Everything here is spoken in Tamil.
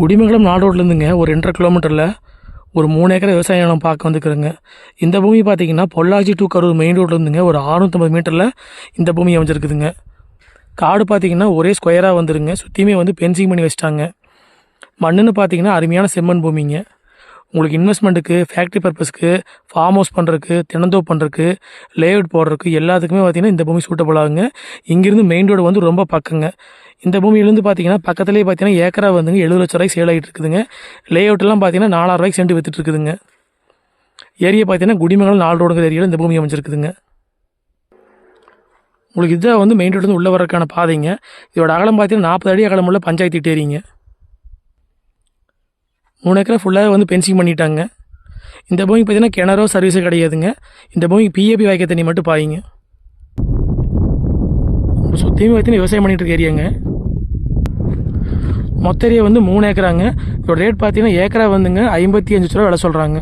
குடிமங்கலம் நாடோட்லேருந்துங்க ஒரு ரெண்டரை கிலோமீட்டரில் ஒரு மூணு ஏக்கர் விவசாய நிலம் பார்க்க வந்துக்கிறேங்க இந்த பூமி பார்த்தீங்கன்னா பொள்ளாச்சி டு கரூர் மெயின் ரோட்லேருந்துங்க ஒரு 650 மீட்டரில் இந்த பூமி அமைஞ்சிருக்குதுங்க. காடு பார்த்தீங்கன்னா ஒரே ஸ்கொயராக வந்துருங்க. சுற்றியுமே வந்து பென்சிங் பண்ணி வச்சிட்டாங்க. மண்ணுன்னு பார்த்தீங்கன்னா அருமையான செம்மண் பூமிங்க. உங்களுக்கு இன்வெஸ்ட்மெண்ட்டுக்கு ஃபேக்ட்ரி பர்பஸ்க்கு ஃபார்ம் ஹவுஸ் பண்ணுறதுக்கு தினந்தோப்பு பண்ணுறதுக்கு லேஅவுட் போடுறதுக்கு எல்லாத்துக்குமே பார்த்தீங்கன்னா இந்த பூமி சூட்டபுள் ஆகுங்க. இங்கேருந்து மெயின் ரோடு வந்து ரொம்ப பக்கங்க. இந்த பூமியிலேருந்து பார்த்தீங்கன்னா பக்கத்துலேயே பார்த்தீங்கன்னா ஏக்கரா வந்துங்க எழுபது லட்ச ரூபாய்க்கு சேல் ஆகிட்டு இருக்குதுங்க. லேஅவுட்லாம் பார்த்தீங்கன்னா நாலாயிரம் ரூபாய்க்கு சென்ட் வித்துட்டு இருக்குதுங்க. ஏரியா பார்த்தீங்கன்னா குடிமங்கலம் நாலு ரோடுங்கிற ஏரியாவில் இந்த பூமி அமைஞ்சிருக்குதுங்க. உங்களுக்கு இதாக வந்து மெயின் ரோடு உள்ளே வரக்கான பாதைங்க. இதோட அகலம் பார்த்தீங்கன்னா நாற்பது அடி அகலம் உள்ள பஞ்சாயத்து ஏரிங்க. மூணு ஏக்கரை ஃபுல்லாக வந்து பென்சிங் பண்ணிட்டாங்க. இந்த பூமிக்கு பார்த்தீங்கன்னா கிணறோ சர்வீஸோ கிடையாதுங்க. இந்த பூமிக்கு பிஏபி வாய்க்க தண்ணி மட்டும் பாயுங்க. சுற்றியுமே பார்த்தீங்கன்னா விவசாயம் பண்ணிட்டு இருக்க ஏரியாங்க. மொத்த ஏரியா வந்து மூணு ஏக்கராங்க. இதோட ரேட் பார்த்தீங்கன்னா ஏக்கரா வந்துங்க ஐம்பத்தி அஞ்சு ரூபா விலை சொல்கிறாங்க